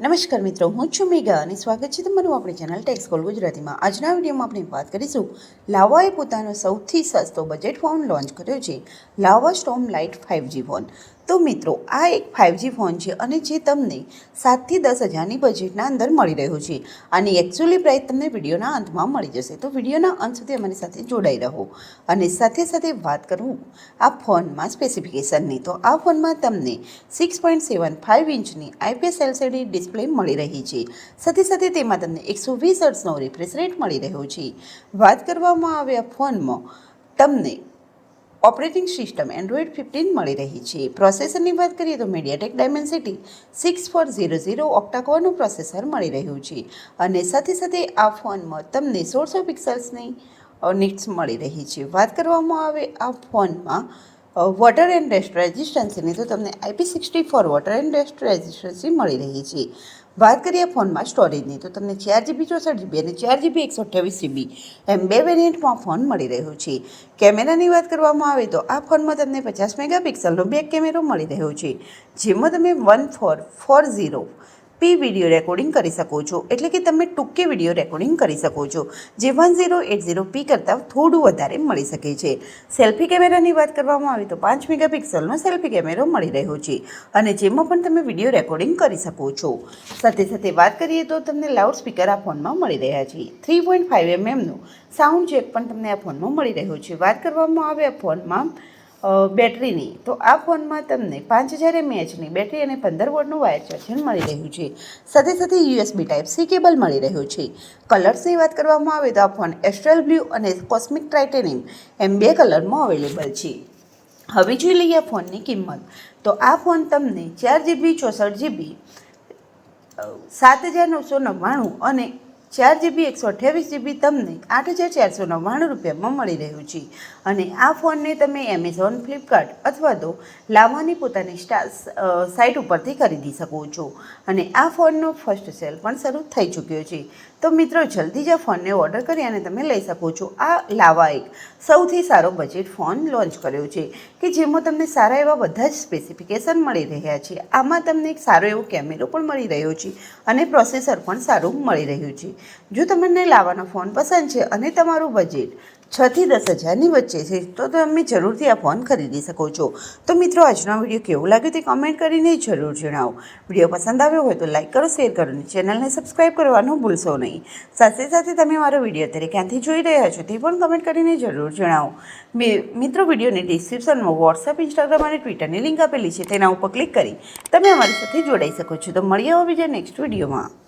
નમસ્કાર મિત્રો, હું છું મેઘા અને સ્વાગત છે તમારું આપણી ચેનલ ટેક્સ કોલ ગુજરાતીમાં. આજના વિડીયોમાં આપણે વાત કરીશું લાવાએ પોતાનો સૌથી સસ્તો બજેટ ફોન લોન્ચ કર્યો છે. Lava Storm lite five G phone તો મિત્રો, આ એક ફાઇવજી ફોન છે અને જે તમને સાતથી દસ હજારની બજેટના અંદર મળી રહ્યો છે. આની એકચ્યુઅલી પ્રાઇસ તમને વિડીયોના અંતમાં મળી જશે. તો વિડીયોના અંત સુધી અમારી સાથે જોડાઈ રહો. અને સાથે સાથે વાત કરું આ ફોનમાં સ્પેસિફિકેશનની તો આ ફોનમાં તમને સિક્સ પોઈન્ટ સેવન ફાઇવ ઇંચની આઈપીએસ એલસીડી ડિસ્પ્લે મળી રહી છે. સાથે સાથે તેમાં તમને એકસો વીસ હર્ટ્સનો રિફ્રેશ રેટ મળી રહ્યો છે. વાત કરવામાં આવે આ ફોનમાં, તમને ઓપરેટિંગ સિસ્ટમ એન્ડ્રોઈડ ફિફ્ટીન મળી રહી છે. પ્રોસેસરની વાત કરીએ તો MediaTek Dimensity six four zero zero ઓક્ટાકોરનું processor મળી રહ્યું છે અને સાથે સાથે આ ફોનમાં તમને સોળસો પિક્સલ્સની નીટ્સ મળી રહી છે. વાત કરવામાં આવે આ ફોનમાં વોટર એન્ડ ડસ્ટ રેઝિસ્ટન્સીની તો તમને IP sixty four water and dust resistance મળી રહી છે. વાત કરીએ ફોનમાં સ્ટોરેજની તો તમને ચાર જીબી ચોસઠ જીબી અને ચાર જીબી એકસો અઠ્યાવીસ જીબી એમ બે વેરિયન્ટમાં ફોન મળી રહ્યો છે. કેમેરાની વાત કરવામાં આવે તો આ ફોનમાં તમને પચાસ મેગાપિક્સલનો બેક કેમેરો મળી રહ્યો છે, જેમાં તમે one four four zero P video recording કરી શકો છો. એટલે કે તમે ટૂંકી વીડિયો રેકોર્ડિંગ કરી શકો છો. જે one zero eight zero P કરતાં થોડું વધારે મળી શકે છે. સેલ્ફી કેમેરાની વાત કરવામાં આવે તો પાંચ મેગાપિક્સલનો સેલ્ફી કેમેરો મળી રહ્યો છે. અને જેમાં પણ તમે વીડિયો રેકોર્ડિંગ કરી શકો છો. સાથે સાથે વાત કરીએ તો તમને લાઉડ સ્પીકર આ ફોનમાં મળી રહ્યા છે. થ્રી પોઈન્ટ ફાઇવ એમએમનું સાઉન્ડ જેક પણ તમને આ ફોનમાં મળી રહ્યો છે. વાત કરવામાં આવે આ ફોનમાં બેટરીની. તો આ ફોનમાં તમને પાંચ હજાર એમએચની બેટરી અને પંદર વોટનું વાયર ચાર્જર મળી રહ્યું છે. સાથે સાથે યુએસબી ટાઈપ સી કેબલ મળી રહ્યો છે. કલર્સની વાત કરવામાં આવે તો આ ફોન એસ્ટ્રલ બ્લુ અને કોસ્મિક ટ્રાઇટેનિયમ એમ બે કલરમાં અવેલેબલ છે. હવે જોઈ લઈએ ફોનની કિંમત. તો આ ફોન તમને ચાર જીબી ચોસઠ જીબી સાત હજાર નવસો નવ્વાણું અને ચાર જીબી એકસો અઠ્યાવીસ જીબી તમને આઠ હજાર ચારસો નવ્વાણું રૂપિયામાં મળી રહ્યું છે. અને આ ફોનને તમે એમેઝોન ફ્લિપકાર્ટ અથવા તો લાવાની પોતાની સાઇટ ઉપરથી ખરીદી શકો છો. અને આ ફોનનો ફર્સ્ટ સેલ પણ શરૂ થઈ ચૂક્યો છે. તો મિત્રો, જલ્દી જ આ ફોનને ઓર્ડર કરી અને તમે લઈ શકો છો આ લાવા એક. સૌથી સારો બજેટ ફોન લોન્ચ કર્યો છે, કે જેમાં તમને સારા એવા બધા જ સ્પેસિફિકેશન મળી રહ્યા છે. આમાં તમને એક સારો એવો કેમેરો પણ મળી રહ્યો છે અને પ્રોસેસર પણ સારું મળી રહ્યું છે. જો તમને લાવાનો ફોન પસંદ છે અને તમારું બજેટ છથી દસ હજારની વચ્ચે છે, તો તમે જરૂરથી આ ફોન ખરીદી શકો છો. તો મિત્રો, આજનો વીડિયો કેવો લાગ્યો તે કમેન્ટ કરીને જરૂર જણાવો. વીડિયો પસંદ આવ્યો હોય તો લાઇક કરો શેર કરો અને ચેનલને સબસ્ક્રાઈબ કરવાનું ભૂલશો નહીં. સાથે સાથે તમે મારો વીડિયો અત્યારે ક્યાંથી જોઈ રહ્યા છો તે પણ કમેન્ટ કરીને જરૂર જણાવો. મિત્રો, વિડીયોની ડિસ્ક્રિપ્શનમાં વોટ્સઅપ ઇન્સ્ટાગ્રામ અને ટ્વિટરની લિંક આપેલી છે, તેના ઉપર ક્લિક કરી તમે અમારી સાથે જોડાઈ શકો છો. તો મળીએ હવે બીજા નેક્સ્ટ વિડીયોમાં.